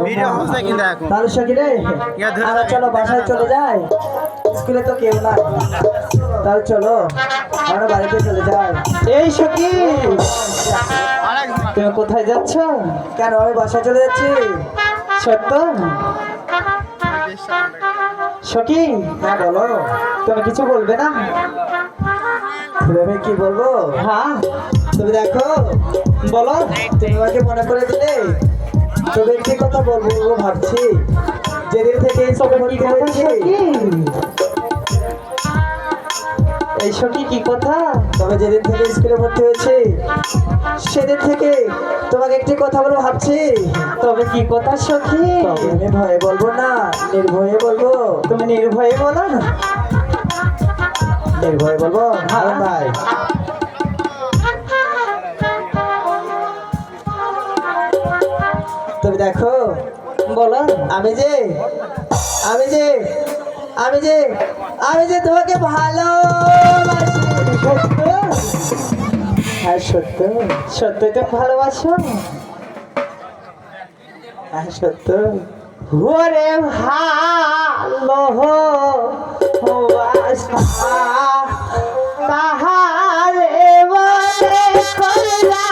Video হচ্ছে কিন্তু এখন? তাহলে সখী রে? ধরে। আমরা চলো বাসায় চলে যাই। স্কুলে তো কেউ নাই। তাহলে চলো আমরা বাড়িতে চলে যাই। এই সখী! তুমি কোথায় যাচ্ছ? কেন? আমি বাসায় চলে যাচ্ছি। সত্য? সখী! হ্যাঁ বলো। তুমি কিছু বলবে না? আমি কি বলব? হ্যাঁ। তুমি দেখো। বলো। তুমি আমাকে মনে করে দিলে। তবে একটি কথা বলব বলব ভাবছি যেদিন থেকে এই সখী কি কথা? তবে যেদিন থেকে স্কুলে ভর্তি হয়েছে সেদিন থেকে তোমাকে একটি কথা বলব ভাবছি। তবে কি কথা সখী আমি ভয়ে বলব না নির্ভয়ে বলব। তুমি নির্ভয়ে বলো না। নির্ভয়ে বলব? হ্যাঁ ভাই। তুমি দেখো, বলো, আমি যে আমি যে আমি যে আমি যে তোমাকে সত্য? হ্যাঁ সত্য। সত্যি তো ভালোবাসো। হ্যাঁ সত্য। ওরে ভালো তাহারে বলে কইরা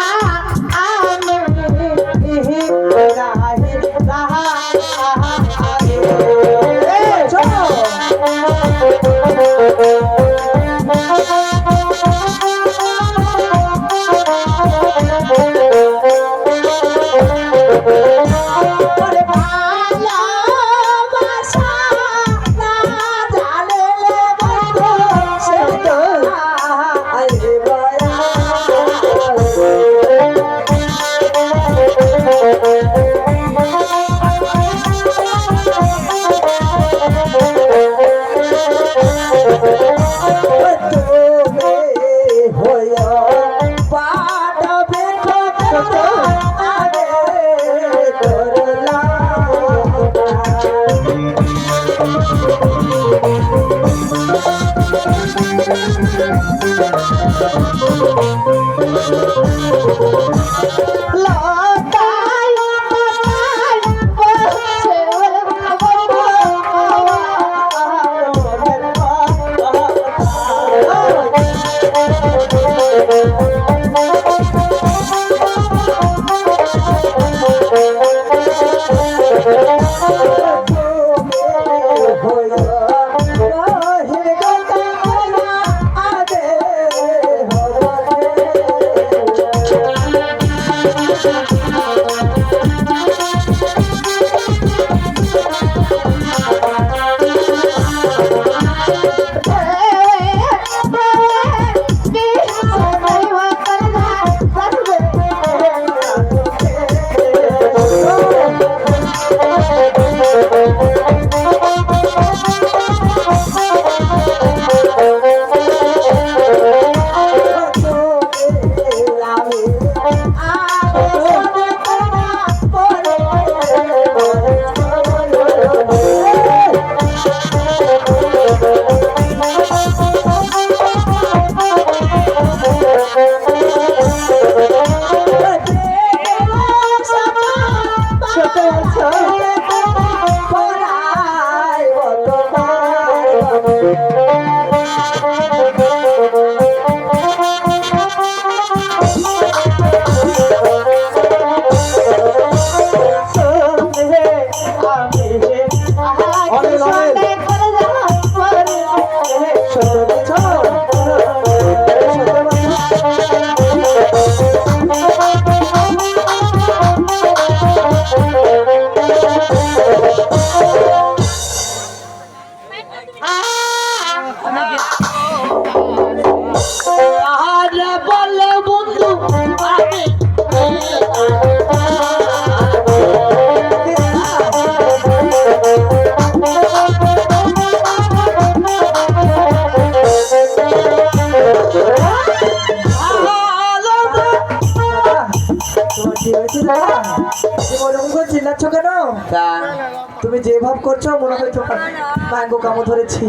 হয় কামো ধরেছি।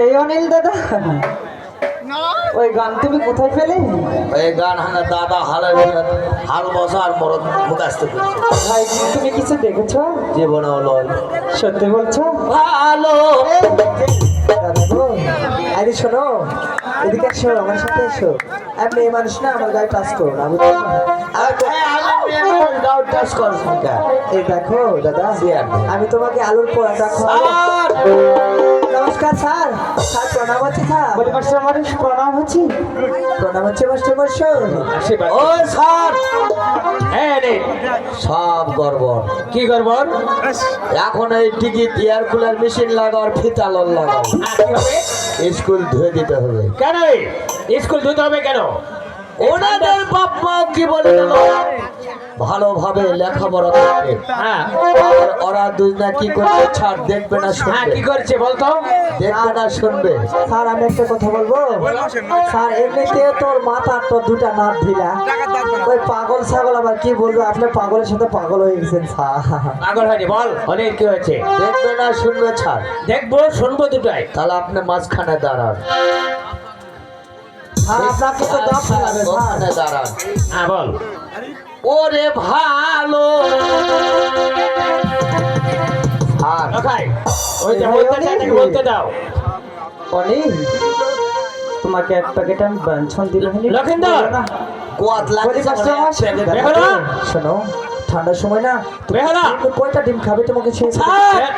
এই অনিল দাদা ওই গান তুমি কোথায় পেলে? এই গান হাঙ্গা দাদা হালের হাল বসার মরদ মুখাস্ত করছে ভাই তুমি কিছু দেখেছ? জীবনে হলো। সত্যি বলছো? ভালো। আরে শোনো এদিকে এসো আমার সাথে এসো। আমি মেয়ে মানুষ না আমার গায়ে টাচ করো না বুঝছ টাচ করছ। এই দেখো দাদা আমি তোমাকে আলুর পোড়াটা খাওয়াবো। নমস্কার স্যার। স্যার প্রণাম হচ্ছে স্যার। বলি মাস্টার মানুষ প্রণাম হচ্ছে। প্রণাম হচ্ছে মাস্টার মাস্টার ও স্যার! সব গড়বড়। কি করব এখন এই টিকিট এয়ার কুলার মেশিন লাগাও ফিতা লল লাগাও স্কুল ধুয়ে দিতে হবে। কেন স্কুল ধুতে হবে কেন? ওনাদের বাপ মা কি বলে ভালোভাবে লেখাপড়া করতে হ্যাঁ। আর ওরা দুজনা কি করছে ছাড় দেখবে না হ্যাঁ শুনবে কি করছে বলতো? দেখবে না শুনবে। স্যার আমি একটা কথা বলব? স্যার এমনিতেও তোর মাথা তোর দুটা নাক ঢিলা। ওই পাগল ছাগল আবার কি বলব? আপনি পাগলের সাথে পাগল হয়ে গেছেন স্যার। পাগল হয়নি বল। অনেক কি হয়েছে? দেখবে না শুনবে ছাড়। দেখব শুনব দুটাই। তাহলে আপনি মাঝখানে দাঁড়ান। আপনাকে তো দাঁড়ান। হ্যাঁ বল। ওরে ভালো। আর বলতে দাও। তোমাকে এক প্যাকেট আমি লক্ষিন্দর! বেহুলা! শোনো। ঠান্ডার সময় না তুমি কয়টা ডিম খাবে তোমাকে স্যার,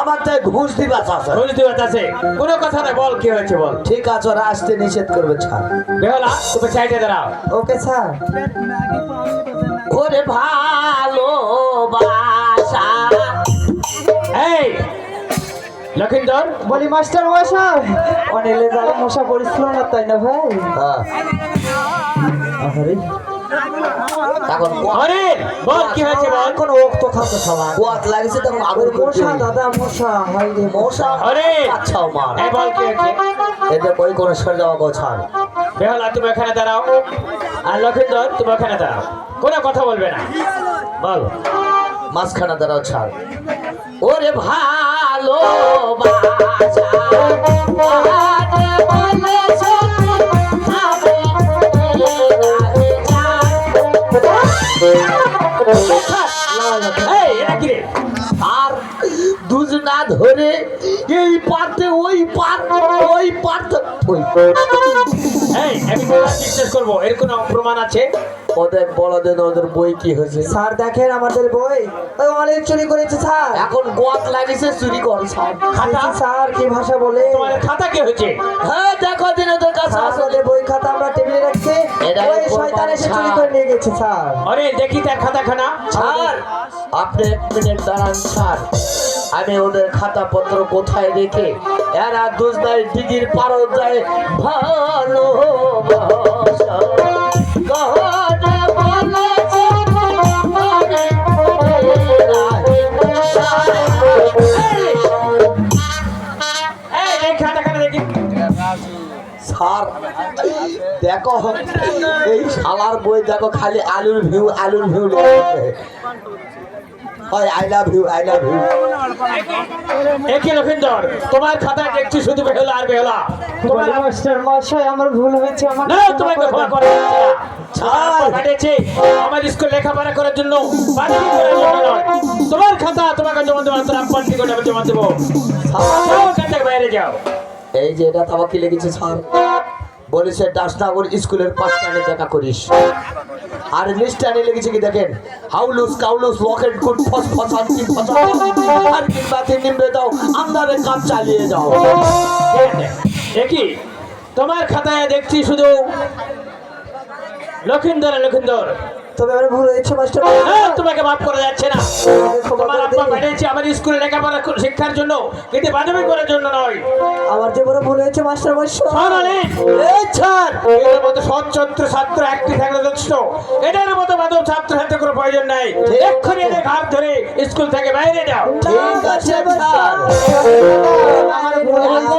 আমার তাই ঘুষ দিবা চাচা বলি তুই আছে। কোনো কথা না বল কি হয়েছে বল? ঠিক আছে ওরা আসতে নিষেধ করবে ছাড়। বেহলা তুমি সাইডে দাঁড়াও। ওকে স্যার ওরে ভালো বাসা। এই লক্ষিন্দর। বলি মাস্টার মশাই অনেলে জালে মশা পড়েছিল না তাই না ভাই? হ্যাঁ, আরে এখন অনিল বল কি হয়েছে বল? কোন ওক্ত খাওয়া লাগছে তখন আগুন মশা দাদা মশা হাই রে মশা। আরে! আচ্ছা মার। এই বল কি হয়েছে? এতে কই কোন সরে যাওয়া গো ছাড়। তুমি এখানে দাঁড়াও। আর লক্ষিন্দর তুমি এখানে দাঁড়াও। কোনো কথা বলবে না। বল। মাঝখানে দাঁড়াও ছাড়। ওরে ভালো বাসা আর দুজনা ধরে এই পারতে ওই পার ওই ওই। এই, আমি বিশ্বাস করব এর কোনো প্রমাণ আছে? ওদের বড়দের ওদের বই কি হয়েছে? স্যার দেখেন আমাদের বই। ওই অনেক চুরি করেছে স্যার। এখন গোয়াত লাগিছে চুরি কর ছাড় খাতা? স্যার কি ভাষা বলে? তোমার খাতা কি হয়েছে? হ্যাঁ দেখো দিন ওদের কাছে আসলে বই খাতা আমরা টেবিলে রাখছি। ওই শয়তান এসে চুরি করে নিয়ে গেছে স্যার। আরে দেখি তার খাতাখানা। ছাড় আপনি এক মিনিট দাঁড়ান ছাড় আমি ওদের খাতাপত্র কোথায় রেখে? এরা দুজনায় দিদির পারো যায় ভালো স্যার দেখো এই শালার বই দেখো খালি আলুর ভিউ আলুর ভিউ হয় I love you I love you একই লক্ষিন্দর তোমার খাতায় দেখছি শুধু বেহলা আর বেহলা। তোমার বলি মাস্টার মশাই আমার ভুল হয়েছে আমার না তোমাকে ক্ষমা করে দিচ্ছি না। ছাড়। পাঠিয়েছি। আমার স্কুল লেখাপড়া করার জন্য বাড়ি করার জন্য নয়। তোমার খাতা তোমাকে জমা দেবো আব্বার জমা দেবো। যাও বাইরে যাও। এই যে এটা তোমাকে লেগেছে স্যার বলেছে দাসনগর স্কুলের পাঁচটানে দেখা করিস। আর নিষ্ঠানে লেগেছে কি দেখেন? হাউলুস কাউলুস লকেট গুড ফস ফসান্তি ফসা আর কি বাতি নিমবে দাও আমদারে কাজ চালিয়ে যাও। দেখি তোমার খাতায় দেখছি শুধু। লক্ষিন্দর লক্ষিন্দর। তবে আমার ভুল হয়েছে মাস্টার হ্যাঁ, তোমাকে মাফ করা যাচ্ছে না তোমার আব্বা পাঠিয়েছে আমার স্কুলে লেখাপড়া শিক্ষার জন্য কিন্তু বান্ধবী করার জন্য নয় আমার যে বড় ভুল হয়েছে মাস্টার ছাড় এর মতো সচ্ছত্র ছাত্র একটি থাকলে যথেষ্ট এটার মতো মাধব ছাত্র ছাত্র কোনো প্রয়োজন নাই এক্ষুনি এদের ঘাট ধরে স্কুল থেকে বাইরে যাও ঠিক আছে আমার ভুল হয়েছে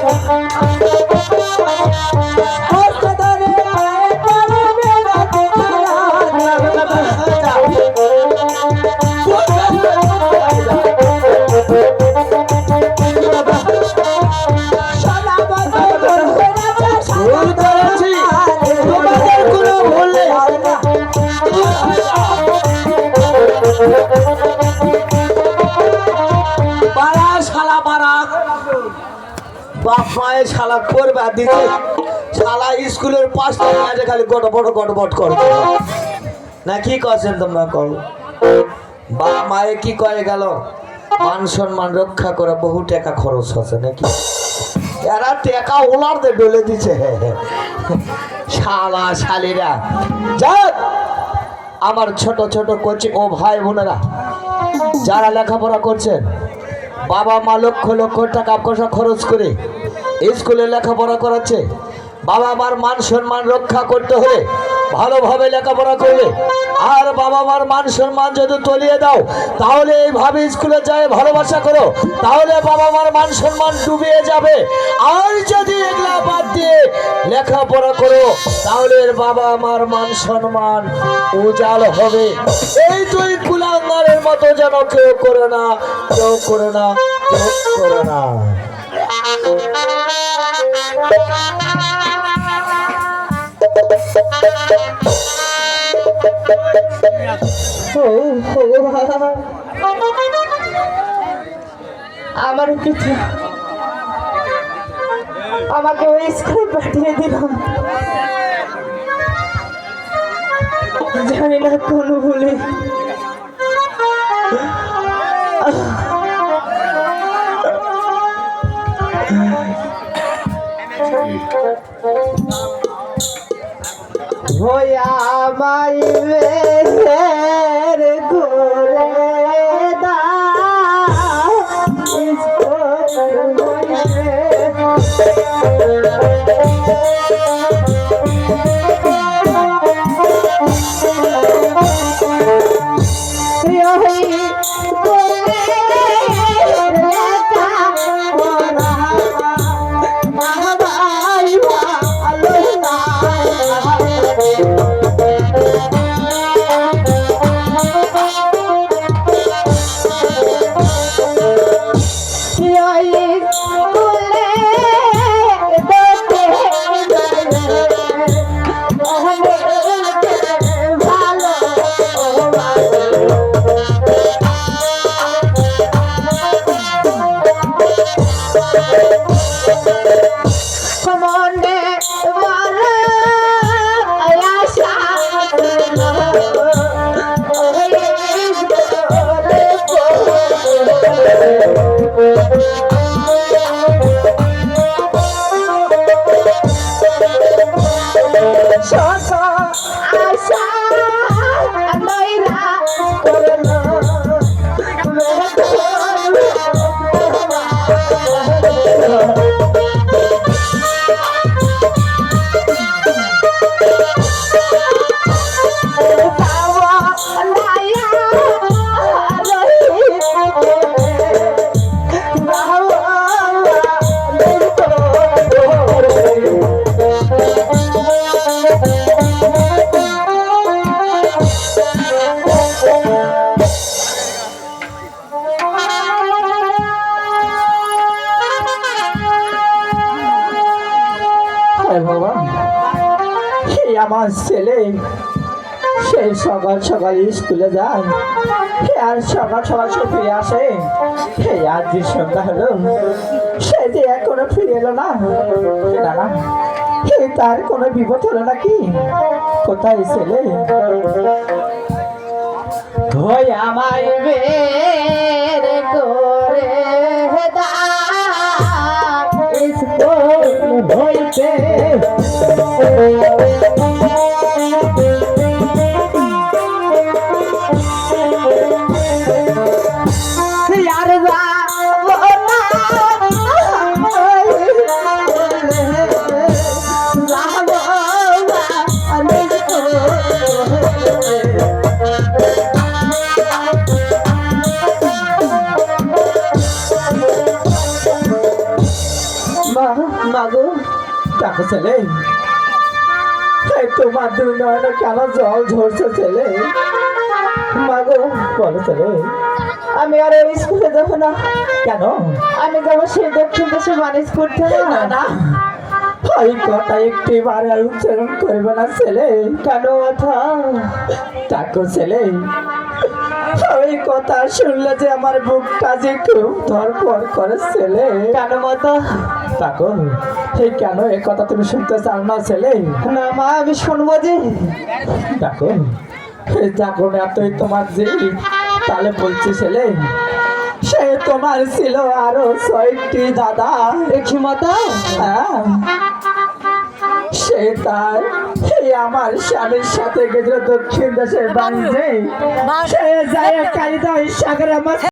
মশাই এই শালা করবে দিতে শালা স্কুলের পাঁচটা কাজে খালি গট বট গট করবে না, কি করছেন তোমরা কও? বাপ মায়ে কি কয়ে গেল? মান সম্মান রক্ষা করে বহু টাকা খরচ হচ্ছে নাকি? এরা টাকা ওলারতে ডলে দিছে। শালা শালিরা। যাক, আমার ছোট ছোট কোচি ও ভাই বোনেরা, যারা লেখাপড়া করছেন বাবা মা লক্ষ লক্ষ টাকা পয়সা খরচ করে স্কুলে লেখাপড়া করাচ্ছে। বাবা মার মান সম্মান রক্ষা করতে হলে ভালোভাবে লেখাপড়া করবে। আর বাবা মার মান সম্মান যদি তলিয়ে দাও, তাহলে এইভাবে স্কুলে যায়, ভালোবাসা করো। তাহলে বাবা মার মান সম্মান ডুবিয়ে যাবে। আর যদি এগুলা বাদ দিয়ে লেখাপড়া করো, তাহলে বাবা মার মান সম্মান উজাল হবে। এই তুই কুলাঙ্গারের মতো যেন কেউ করে না, কেউ করে না, কেউ করে না। আমার কিছু আমাকে ওই স্কুলে পাঠিয়ে দিল। জানি না কোন ভুলে। হইয়া মাইবের ঘুরে দা Comande, আমার ছেলে। সে সকাল সকাল স্কুলে যায় সে আর সকাল সকাল সে ফিরে আসে। সে আজ যে সন্ধ্যা হলো, সে যে এখনও ফিরে এলো না। না তার কোনো বিপদ হলো নাকি? কোথায় ছেলে? ওই আমায় বের করে দা স্কুল হইতে মাগো দেখো ছেলে। এই তোমার দু নয়নে কেন জল ঝরছে ছেলে? মাগো বলো ছেলে আমি আর ওই স্কুলে যাব না। কেন? আমি যাব সেই দক্ষিণ দেশে মানুষ করতে না না। ওই কথা একটি বার উচ্চারণ করবে না ছেলে। কেন কথা দেখো ছেলে ওই কথা শুনলে যে আমার বুকটা যে ধরপর করে ছেলে। কেন মাতা তাকো এই কেন এই কথা তুমি শুনতে চাও না ছেলে? না মা আমি শুনব যে। দেখো দেখো না তুই তোমার যে তাহলে বলছি ছেলে। সে তোমার ছিল আরও ছয়টি দাদা। দেখি মাতা হ্যাঁ। সে তার আমার স্বামীর সাথে গেছিল দক্ষিণ দেশে বাণিজ্যে। সে যায় কালিদা সাগরে আমার